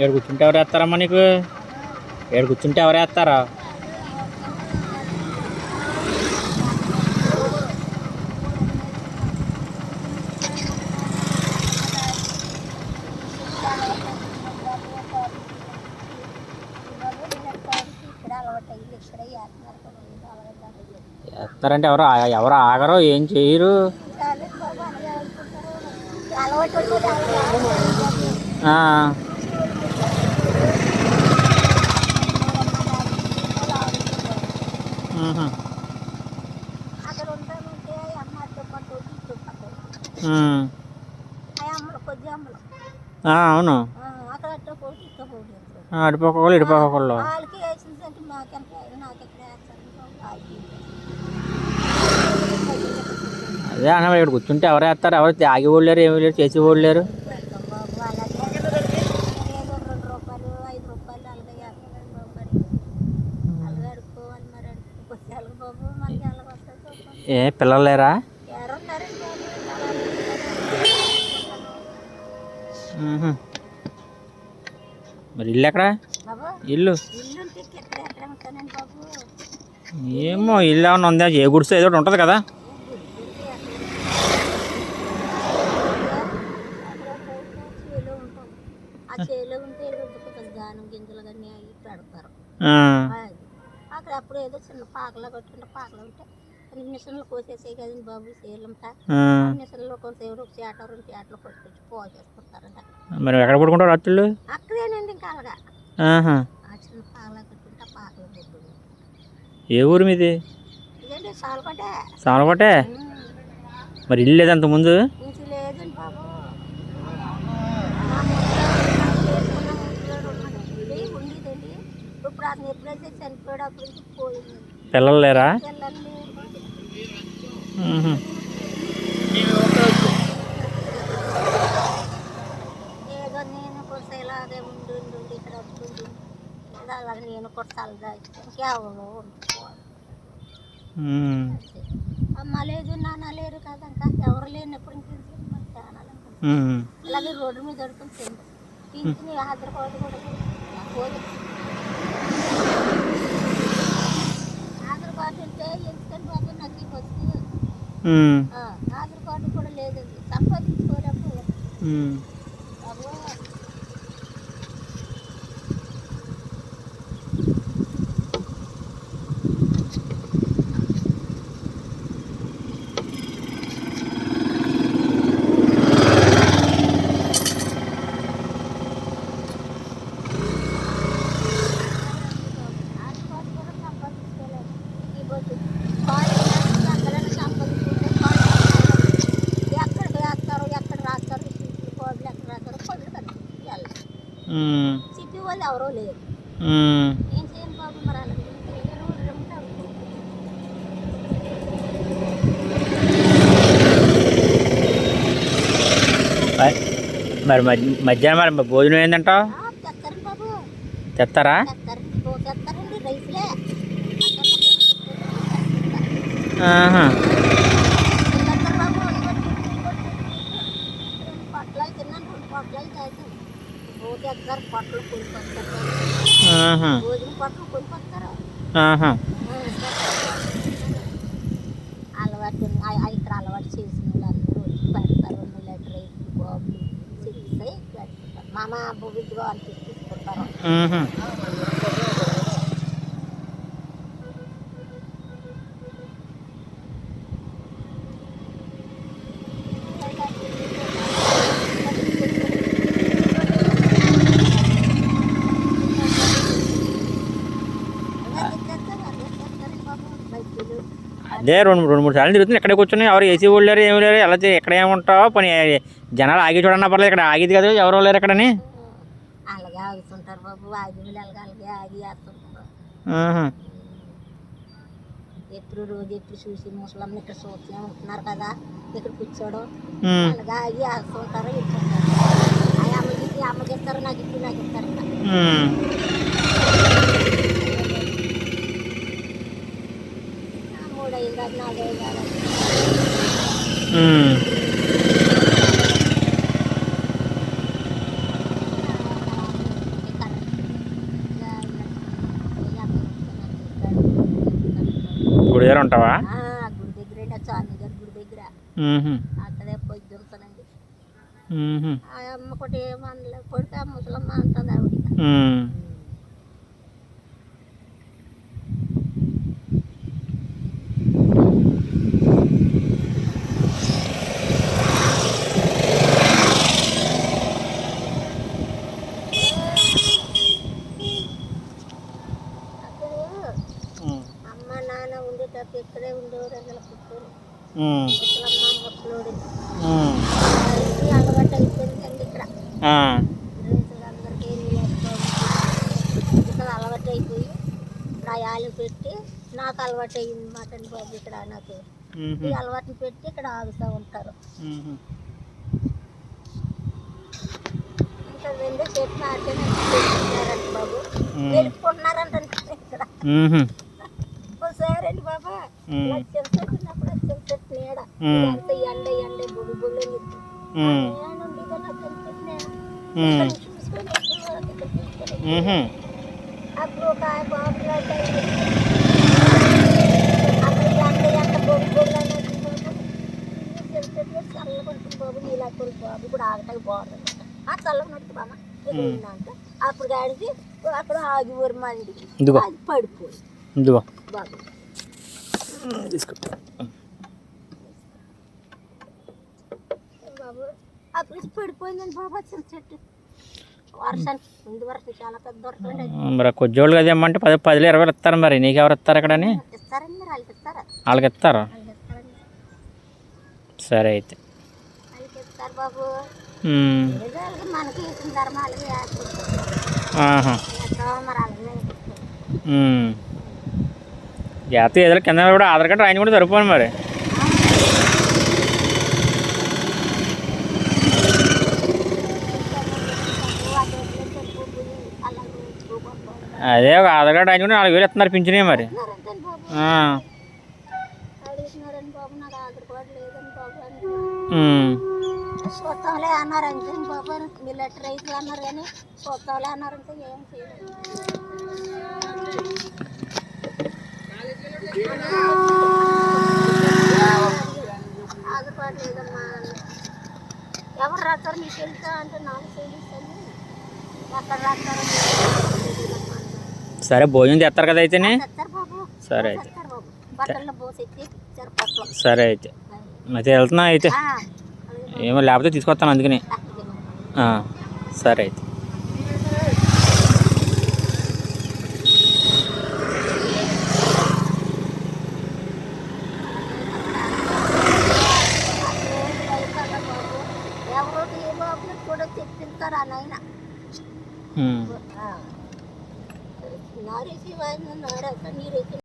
ఏడు కూర్చుంటే ఎవరు వేస్తారమ్మా నీకు? ఏడు కూర్చుంటే ఎవరు వేస్తారా? వేస్తారంటే ఎవరు ఎవరు ఆగరు ఏం చేయరు? ఆ. అక్కడ ఉంటానంటే అమ్మలు కొద్ది అమ్మలు. అవును. ఆ, అక్కడ అట్ట పోటీ ఇట్ట పోటీ వేస్తారు. ఆ, అడిపోకోళ్ళు ఇడిపోకోళ్ళు వాళ్ళకి వేసిందంటే మాకెంత నాకు ఎక్కడ వేస్తారు వాళ్ళకి అదే అన్న ఇక్కడ కూర్చుంటే ఎవరు వేస్తారు? ఎవరు తాగి లేరు ఏమి లేరు చేసి లేరు పెడతాం బాబు వాళ్ళకి ఏదో రెండు రూపాయలు ఐదు రూపాయలు అలాగే వేస్తారు బాబు మరి అలాగే అడుక్కోవాలి మరి అడుక్కోపోతే అలాగే బాబు మనకి అలాగ వస్తుంది చూద్దాం ఏ పిల్లలు లేరా. మరి ఇల్లు ఎక్కడ? ఇల్లు? ఏమో ఇల్లు ఏమన్నా ఉందా? ఏ గుడిసో ఏదో ఉంటుంది కదా. అక్కడ అప్పుడు ఏదో చిన్న పాకలా కొట్టుకుంటే పాకలు ఉంటే కొన్ని మిషన్లు కోసేసాయి కదండి బాబు ఒక చేట రెండు చేటలు కొట్టుకొచ్చి పోసేసుకుంటారంట మరి ఎక్కడ పడుకుంటారు రాత్రులు అక్కడేనండి ఇంకా అలాగా ఆహా. ఆ చిన్న పాకలా కొట్టుకుంటే ఆ పాకలు కొట్టుకుంటారు ఏ ఊరు మీది? సామలకోటే మరి ఇల్లు లేదంత ముందు? లేదండి బాబు. ఉండేదండి. ఇప్పుడు అతను ఎప్పుడైతే చనిపోయాడు అప్పుడు పోయింది. పిల్లలు లేరా? పిల్లలు సరదా ఇంకెవరు మ్మ్. అమ్మ లేదు నాన్న లేరు కదా ఇంకా ఎవరు లేనప్పుడు. అలాగే రోడ్డు మీద దొరుకుతుంది తిండి కూడా పోదు. ఆధార్ కార్డు ఉంటే ఎందుకని బాబు నాకు. ఆ, ఆధార్ కార్డు కూడా లేదండి. సంపాదించుకోలేకపోయారు మ్మ్. బాబు ఆధార్ కార్డు కూడా సంపాదించుకోలేదు ఈ బస్సు కార్డు లేకపోతే అందరైనా సంపాదించుకుంటే కార్డు ఎక్కడికి వేస్తారు ఎక్కడ రాస్తారు సీట్లు కోడ్లు ఎక్కడ రాస్తారు కోడ్లు కదా వెళ్ళాలి సిటీ వాళ్ళు ఎవరో లేరు. ఏం చేయండి బాబు మరి ఉంటారు మరి- మరి మధ్య- మధ్యాహ్నం మరి భోజనం ఏందంటావు? తెస్తారా ఆహా. తెస్తారు బాబు పొట్లాలు తిన్నాను రెండు పొట్లాలు తాగాను తెస్తారు పొట్టలు కొనుక్కొస్తారు. భోజనం పొట్టలు కొనుక్కొస్తారు. అలవాటు ఇక్కడ అలవాటు చేసిన వాళ్ళందరూ పెడతారు రెండు లీటర్ రైతులు బాబులు చిప్స్ పెడతారు మామ బొబ్బిద్దిగో అని తీసుకుంటారు అదే రెండు రెండు మూడు సార్లు తిరుగుతుంది ఎక్కడ కూర్చొని ఎవరు ఏసీ వాళ్ళు లేరు ఏమి లేరు. ఎలా ఎక్కడ ఏముంటావు? పని జనాలు ఆగి చూడన్నా పర్లేదు. ఇక్కడ ఆగిది కదా. ఎవరో లేరు ఇక్కడని అలాగే ఆగుతుంటారు బాబు. ఆగి అలాగే ఆగి. ఎప్పుడు రోజు ఎప్పుడు చూసి ముసలమ్మ ఇక్కడ చూస్తూనే ఉంటున్నారు కదా. ఇక్కడ కూర్చోవడం మ్మ్. అలాగా ఆగి వేస్తుంటారు ఇస్తుంటారు అమ్మకి అమ్మకి ఇస్తారు నాకు ఇచ్చి నాకు ఇస్తారు. గుడి దగ్గర ఉంటావా? గుడి దగ్గర చాంది గుడి దగ్గర. అక్కడే పోయి దిగుతానండి అమ్మ కొట్టి ముసలమ్మ అంటుంది ఆవిడ అలవాటు అలవాటు అయిపోయి నా యాలు పెట్టి నాకు అలవాటు అయ్యింది మటన్ బాబు ఇక్కడ నాకు. ఈ అలవాటుని పెట్టి ఇక్కడ ఆగుతూ ఉంటారు. ఇంకా రెండే చెట్లు నాటుకున్నారంట బాబు. వెళ్ళిపోతున్నారంట ఇక్కడ మ్మ్హ. ఒకసారండి బాబా చెట్టు లక్షల చెట్టు నీడ ఇప్పుడు ఆగటానికి బాగుంటుంది ఆ చల్లగా నడుతుంది బామ్మ అంటే అప్పుడు గాడికి అక్కడ ఆగి ఊరి మండి ఇదిగో అది పడిపోయి ఇదిగో బాబు తీసుకో బాబు చెట్టు. వర్షానికి ముందు వర్షం చాలా పెద్ద వర్షం అండి మరి కొద్దివాళ్ళు కదా ఏమంటే పది పదిలో ఇరవై ఇస్తారు మరి. ఇస్తారు మీరు వాళ్ళకి ఇస్తారా? వాళ్ళకి ఇస్తారు? వాళ్ళకి ఇస్తారండి. సరే అయితే. వాళ్ళకి ఇస్తారు బాబు. మ్మ్. ఏదో వాళ్ళకి మనకి ఇచ్చిన ధర్మాలకి వేసుకుంటారు ఆహా. ఎక్కడో మరి అలాగే ఇస్తారు. మ్మ్. జాతీయ ఏదో కింద కూడా ఆధార్ కార్డు రాయించి కూడా సరిపోను మరి. అదే ఒక ఆధార్ కార్డు రాయించుకుంటే నాలుగు వేలు ఇస్తున్నారు పింఛనే మరి. అని. చూస్తాంలే అన్నారు. అంతే బాబు మిలిటరీ రైతులు అన్నారు కానీ చూస్తాంలే అన్నారంటే ఏం చేయలేదు ఆధార్ కార్డు లేదమ్మా. అని. ఎవరు రాస్తారు మీకు తెలుసా? అంటే నాకు తెలుసని ఎక్కడ రాస్తారో? అన్నారు. సరే భోజనం చేస్తారు కదా అయితేనే? తెస్తారు సరే అయితే. తెస్తారు సరే అయితే. అయితే వెళ్తున్నా అయితే. ఏమో లేకపోతే తీసుకొస్తాను అందుకని. సరే అయితే. મારે સિવાયનું નડે તો નહીં રહેતી